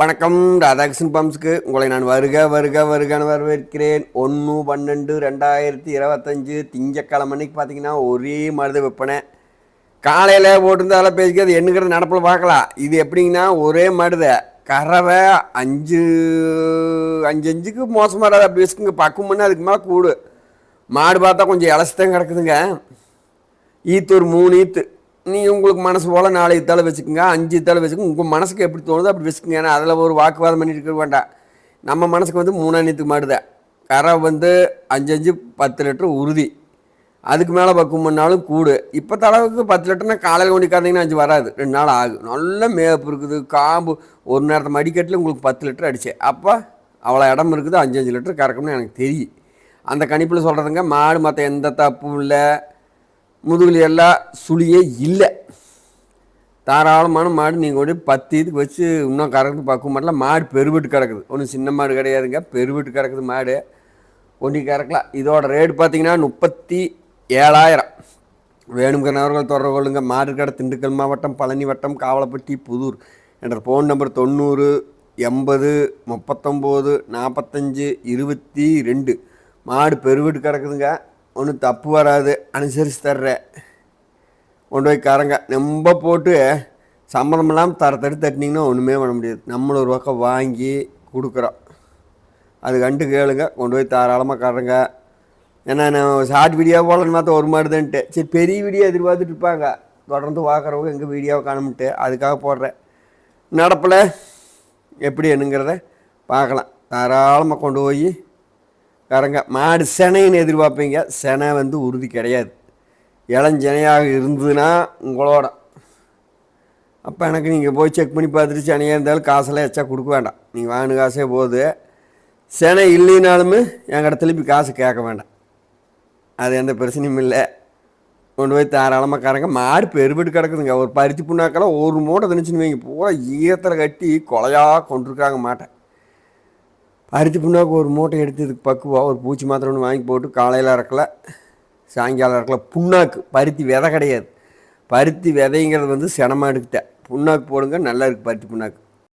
வணக்கம் ராதாகிருஷ்ணன் பம்ஸுக்கு. உங்களை நான் வருக வருக வருகன்னு வரவேற்கிறேன். ஒன்று பன்னெண்டு ரெண்டாயிரத்தி இருபத்தஞ்சு திங்கக்கிழமை அன்னைக்கு பார்த்தீங்கன்னா ஒரே மருத விற்பனை காலையில் போட்டிருந்தால பேசிக்கிறது என்னங்கிறது நடப்பில் பார்க்கலாம். இது எப்படிங்கன்னா ஒரே மருத கறவை அஞ்சு அஞ்சு அஞ்சுக்கு மோசமாக வராது அப்படி வச்சுக்கோங்க பக்கம் பண்ணி அதுக்கு மேலே கூடு. மாடு பார்த்தா கொஞ்சம் இலசத்தான் கிடக்குதுங்க. ஈத்து ஒரு மூணு ஈத்து. நீ உங்களுக்கு மனசு போல் நாலு இத்தால வச்சுக்கோங்க அஞ்சு தலை வச்சுக்கோங்க. உங்கள் மனசுக்கு எப்படி தோணுதோ அப்படி வச்சுக்கோங்க. ஏன்னா அதில் ஒரு வாக்குவாதம் பண்ணிட்டு இருக்க வேண்டாம். நம்ம மனசுக்கு வந்து மூணாம் நீத்துக்கு மாடுதான் கரை வந்து அஞ்சு அஞ்சு பத்து லிட்டர் உறுதி. அதுக்கு மேலே பக்கம் பண்ணாலும் கூடு. இப்போ தளவுக்கு பத்து லிட்டர்னா காலையில் கொண்டு காந்தீங்கன்னா அஞ்சு வராது. ரெண்டு நாள் ஆகும் நல்ல மேப்பு இருக்குது காம்பு. ஒரு நேரத்தை மடிக்கட்டில் உங்களுக்கு பத்து லிட்டர் அடித்தேன் அப்போ அவ்வளோ இடம் இருக்குது. அஞ்சு அஞ்சு லிட்டர் கறக்கும்னு எனக்கு தெரியும். அந்த கணிப்பில் சொல்கிறதுங்க மாடு மற்ற எந்த தப்பும் இல்லை. முதுகில் எல்லாம் சுழியே இல்லை. தாராளமான மாடு நீங்கள் கொண்டு பத்து இதுக்கு வச்சு இன்னும் கறந்து பார்க்க மாட்டல மாடு பெருவிட்டு கிடக்குது ஒன்றும் சின்ன மாடு கிடையாதுங்க. பெருவிட்டு கிடக்குது மாடு. ஒன்றி கறக்கலாம் இதோட ரேட் பார்த்தீங்கன்னா முப்பத்தி ஏழாயிரம். வேணுங்கிறவர்கள் தொடர்பு கொள்ளுங்க. மாடு கடை திண்டுக்கல் மாவட்டம் பழனி வட்டம் காவலப்பட்டி புதூர் என்ற ஃபோன் நம்பர் தொண்ணூறு எண்பது முப்பத்தொம்போது நாற்பத்தஞ்சு இருபத்தி ரெண்டு. மாடு பெருவிட்டு கிடக்குதுங்க ஒன்றும் தப்பு வராது அனுசரித்து தர்றேன் கொண்டு போய் கரங்க ரொம்ப போட்டு சம்பளமெல்லாம் இல்லாமல் தர தடி தட்டினீங்கன்னா ஒன்றுமே பண்ண முடியாது. நம்மளும் ஒரு பக்கம் வாங்கி கொடுக்குறோம். அது கண்டு கேளுங்க கொண்டு போய் தாராளமாக கறங்க ஏன்னா நான் ஷார்ட் வீடியோ போடலன்னு பார்த்தா ஒரு மாதிரி தான்ட்டு. சரி பெரிய வீடியோ எதிர்பார்த்துட்டு இருப்பாங்க. தொடர்ந்து பார்க்குறவங்க எங்கள் வீடியோவை காணும்ட்டு அதுக்காக போடுறேன். நடப்பில் எப்படி என்னங்கிறத பார்க்கலாம். தாராளமாக கொண்டு போய் கறங்க மாடு செனைன்னு எதிர்பார்ப்பீங்க. செனை வந்து உறுதி கிடையாது. இளஞ்செனையாக இருந்ததுன்னா உங்களோட. அப்போ எனக்கு நீங்கள் போய் செக் பண்ணி பார்த்துட்டு செனையாக இருந்தாலும் காசெல்லாம் எச்சா கொடுக்க வேண்டாம். நீங்கள் வாங்கின காசே போகுது செனை இல்லைனாலுமே என்கிட்ட திருப்பி காசு கேட்க வேண்டாம். அது எந்த பிரச்சனையும் இல்லை. கொண்டு போய் தாராளமாக கறங்க. மாடு பெருபட்டு கிடக்குதுங்க. ஒரு பருத்தி புண்ணாக்கெல்லாம் ஒரு மூட்டை திணிச்சுன்னு வைங்க. பூரா ஈரத்தில் கட்டி கொலையாக கொண்டிருக்காங்க மாட்டேன் பருத்தி புண்ணாக்கு ஒரு மூட்டை எடுத்து இதுக்கு பக்குவா ஒரு பூச்சி மாத்திரை ஒன்று வாங்கி போட்டு காலையில் இறக்கல சாயங்காலம் இறக்கல புண்ணாக்கு பருத்தி விதை கிடையாது. பருத்தி விதைங்கிறது வந்து செனமாடுக்கிட்ட புண்ணாக்கு போடுங்க நல்லா இருக்குது பருத்தி புண்ணாக்கு.